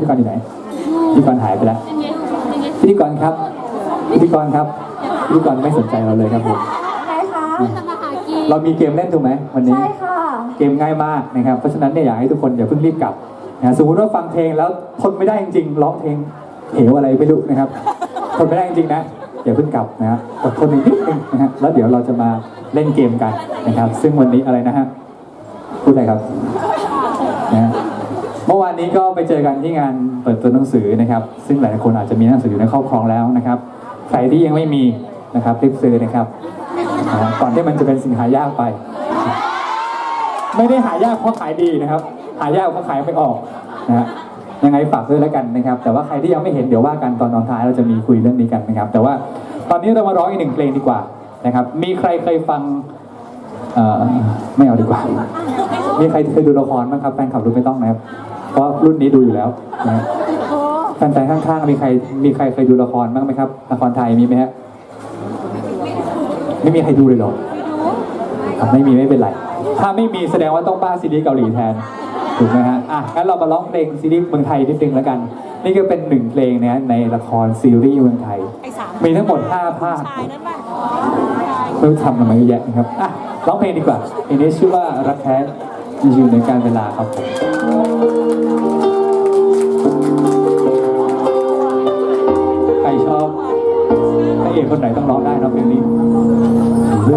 พิธีกรอยู่ไหนพิธีกรหายไปแล้วพิธีกรครับพิธีกรครับพิธีกรไม่สนใจเราเลยครับผมไงคะเรามีเกมเล่นถูกไหมวันนี้ใช่ค่ะเกมง่ายมากนะครับเพราะฉะนั้นเนี่ยอยากให้ทุกคนอย่าเพิ่งรีบกลับนะสมมติว่าฟังเพลงแล้วทนไม่ได้จริงๆร้องเพลงเหวอะไรไม่รู้นะครับทนไม่ได้จริงๆนะอย่าเพิ่งกลับนะฮะอดทนอีกนิดนึงนะฮะแล้วเดี๋ยวเราจะมาเล่นเกมกันนะครับ ซึ่งวันนี้อะไรนะฮะพูดอะไรครับ นนี้ก็ไปเจอกันที่งานเปิดตัวหนังสือนะครับ ซึ่งหลายคนอาจจะมีหนังสืออยู่ในครอบครองแล้วนะครับใครที่ยังไม่มีนะครับรีบซื้อนะครับก่อนที่มันจะเป็นสิ่งหายากไป ไม่ได้หายากเพราะขายดีนะครับ หายากเพราะขายไม่ออกนะฮะยังไงฝากด้วยแล้วกันนะครับ แต่ว่าใครที่ยังไม่เห็นเดี๋ยวว่ากันตอนตอนท้ายเราจะมีคุยเรื่องนี้กันนะครับ แต่ว่าตอนนี้เรามาร้องอีกหนึ่งเพลงดีกว่านะครับ มีใครเคยฟังไม่เอาดีกว่า มีใครเคยดูละครบ้างครับแฟนคลับดูไม่ต้องนะครับ เพราะรุ่นนี้ดูอยู่แล้วนะฮะแฟนๆข้างๆมีใครมีใครเคยดูละครบ้างไหมครับละครไทยมีไหมฮะไม่มีใครดูเลยเหรออะไม่มีไม่เป็นไร ถ้าไม่มีแสดงว่าต้องบ้าซีรีส์เกาหลีแทนถูกไหมฮะอะงั้นเรามาร้องเพลงซีรีส์เมืองไทยนิดนึงแล้วกัน นี่ก็เป็นหนึ่งเพลงนะในละครซีรีส์เมืองไทย ไอ้สามมีทั้งหมด5ภาค ชายนั่นป่ะ ไม่รู้ทำทำไมเยอะแยะนะครับ อะ ร้องเพลงดีกว่าเพลงนี้ชื่อว่ารักแท้ อยู่ในการเวลาครับผมใครชอบพระเอกคนไหนต้องร้องได้นะเพลงนี้เว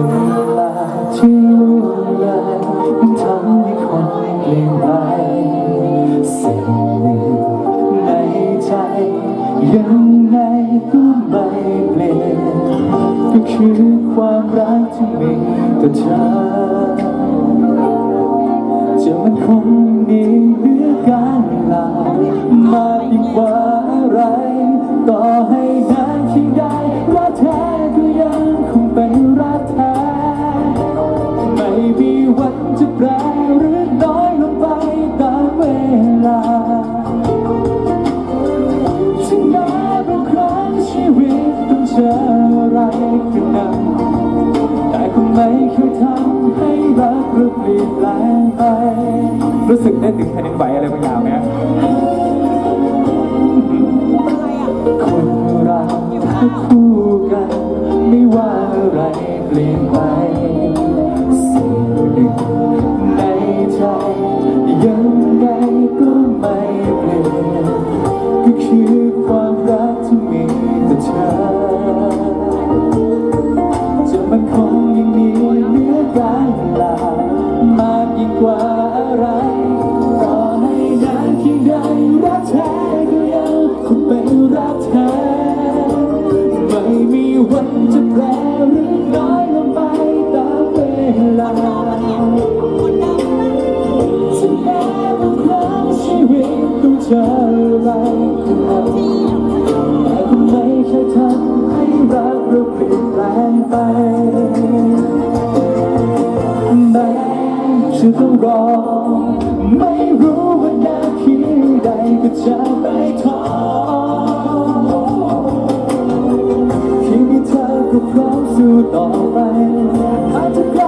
ลาที่ล่วงเลยมันทำให้คนเปลี่ยนไปสิ่งหนึ่งในใจยังไงก็ไม่เปลี่ยนก็คือความรักที่มีต่อเธอ จะมันคงมีเหลือการเวลามากยิ่งกว่าอะไร ต่อให้นานเพียงใดรักแท้ก็ยังคงเป็นรักแท้ไม่มีวันจะแปรหรือน้อยลงไปตามเวลาถึงแม้บางครั้งชีวิตต้องเจออะไรก็นำแต่คงไม่เคยทำให้รักเราเปลี่ยนแปลง แผ่นดินไหวอะไรบางอย่าง เจออะไรก็ตามแต่ก็ไม่เคยทำให้รักเราเปลี่ยนแปลงไปแม้จะต้องรอ ไม่รู้ว่านาทีใดก็จะไม่ท้อเพียงมีเธอก็พร้อมสู้ต่อไปอาจจะ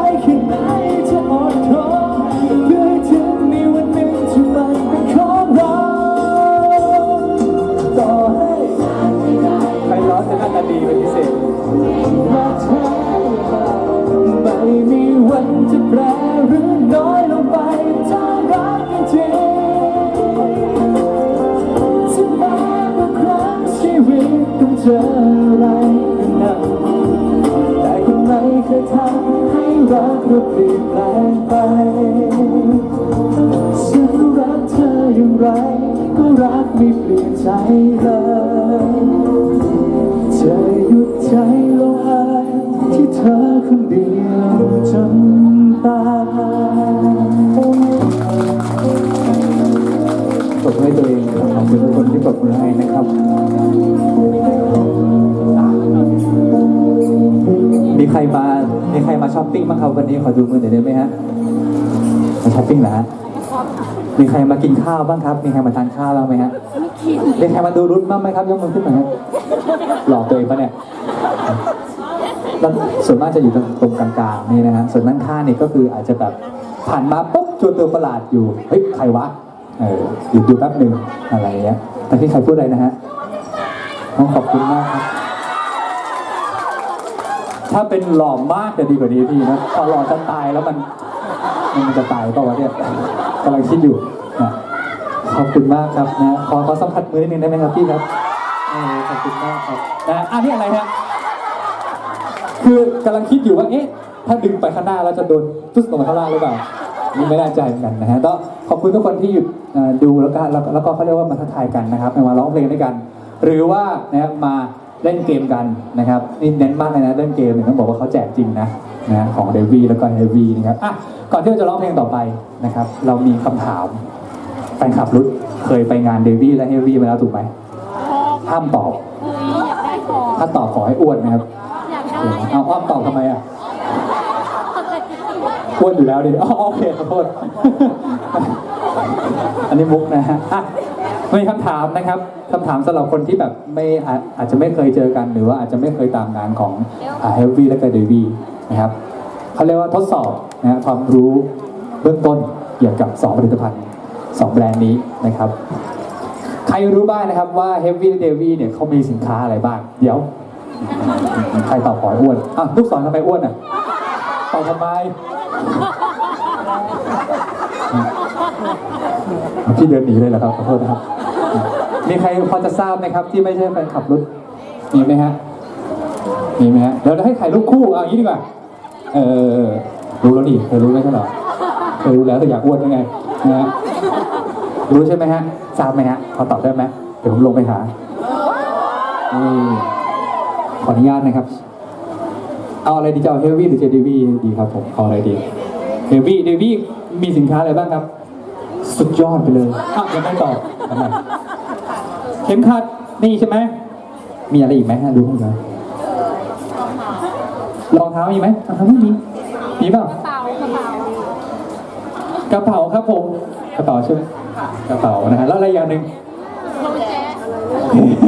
แปรหรือน้อยลงไปถ้ารักกันจริงถึงแม้บางครั้งชีวิตต้องเจออะไรก็นำแต่ก็ไม่เคยทำให้รักเราเปลี่ยนแปลงไปฉันรักเธออย่างไร ก็รักไม่เปลี่ยนใจเลย คนที่ปรบมือให้นะครับ มีใครมา มีใครมาช้อปปิ้งบ้างครับวันนี้ขอดูมือหน่อยได้ไหมฮะ มาช้อปปิ้งเหรอฮะ มีใครมากินข้าวบ้างครับ มีใครมาทานข้าวบ้างไหมฮะ มีใครมาดูรุ่นบ้างไหมครับยกมือขึ้นหน่อยฮะ หลอกตัวเองปะเนี่ยส่วนมากจะอยู่ตรงกลางๆนี่นะฮะ ส่วนด้านข้างนี่ก็คืออาจจะแบบผ่านมาปุ๊บเจอตัวประหลาดอยู่ เฮ้ย ใครวะ เออหยุดดูแป๊บหนึ่งอะไรเงี้ย แต่ที่ใครพูดอะไรนะฮะน้องขอบคุณมากครับ ถ้าเป็นหล่อมากจะดีกว่านี้พี่นะพอหล่อจะตายแล้วมัน มันจะตายเปล่าวะเนี่ยกำลังคิดอยู่นะขอบคุณมากครับนะขอขอสัมผัสมือนิดนึงได้ไหมครับพี่ครับขอบคุณมากครับนะอันนี้อะไรฮะคือกำลังคิดอยู่ว่าเอ๊ะถ้าดึงไปข้างหน้าแล้วจะโดนทุสลงมาข้างล่างหรือเปล่า นี่ไม่แน่ใจเหมือนกันนะฮะก็ขอบคุณทุกคนที่หยุดเอ่อดูแล้วก็แล้วก็แล้วก็เขาเรียกว่ามาทักทายกันนะครับมาร้องเพลงด้วยกัน หรือว่านะครับมาเล่นเกมกันนะครับนี่เน้นมากเลยนะเล่นเกมเนี่ยต้องบอกว่าเขาแจกจริงนะนะของเดวีแล้วก็เฮวีนะครับอะก่อนที่เราจะร้องเพลงต่อไปนะครับเรามีคำถามแฟนคลับรุดเคยไปงานเดวีและเฮวีมาแล้วถูกไหมห้ามตอบเฮ้ยอยากได้ของถ้าตอบขอให้อ้วนนะครับอยากได้เอาอ้อมตอบทำไมอะ อ้วนอยู่แล้วดิอ๋อโอเคขอโทษ อันนี้มุกนะฮะอะมีคำถามนะครับคำถามสำหรับคนที่แบบไม่อาจอาจจะไม่เคยเจอกันหรือว่าอาจจะไม่เคยตามงานของเฮฟวี่และก็เดวี่นะครับเขาเรียกว่าทดสอบนะฮะความรู้เบื้องต้นเกี่ยวกับ 2 ผลิตภัณฑ์ 2 แบรนด์นี้นะครับ ใครรู้บ้างนะครับว่า Heavy และ Davy เนี่ยเขามีสินค้าอะไรบ้าง เดี๋ยว ใครตอบขอให้อ้วนอะลูกศรทำไมอ้วนอะตอบทำไม พี่เดินหนีเลยเหรอครับขอโทษนะครับ มีใครพอจะทราบไหมครับ ที่ไม่ใช่แฟนขับรถมีไหมฮะมีไหมฮะเดี๋ยวให้ถ่ายรูปคู่เอาอย่างนี้ดีกว่าเออรู้แล้วนี่เคยรู้แล้วใช่เหรอเคยรู้แล้วแต่อยากอ้วนยังไงนะฮะรู้ใช่ไหมฮะทราบไหมฮะพอตอบได้ไหมเดี๋ยวผมลงไปหาขออนุญาตนะครับ เอาอะไรดีจะเอาเฮฟวี่หรือจะเดวี่ดีครับผมเอาอะไรดีเฮฟวี่เดวี่มีสินค้าอะไรบ้างครับ สุดยอดไปเลยอะยังไม่ตอบทำไมเข็มขัดนี่ใช่ไหมมีอะไรอีกไหมฮะดูให้หน่อยรองเท้ามีไหมรองเท้าไม่มีมีเปล่ากระเป๋ากระเป๋ากระเป๋าครับผมกระเป๋าใช่ไหมกระเป๋านะฮะแล้วอะไรอย่างหนึ่งรองแจ๊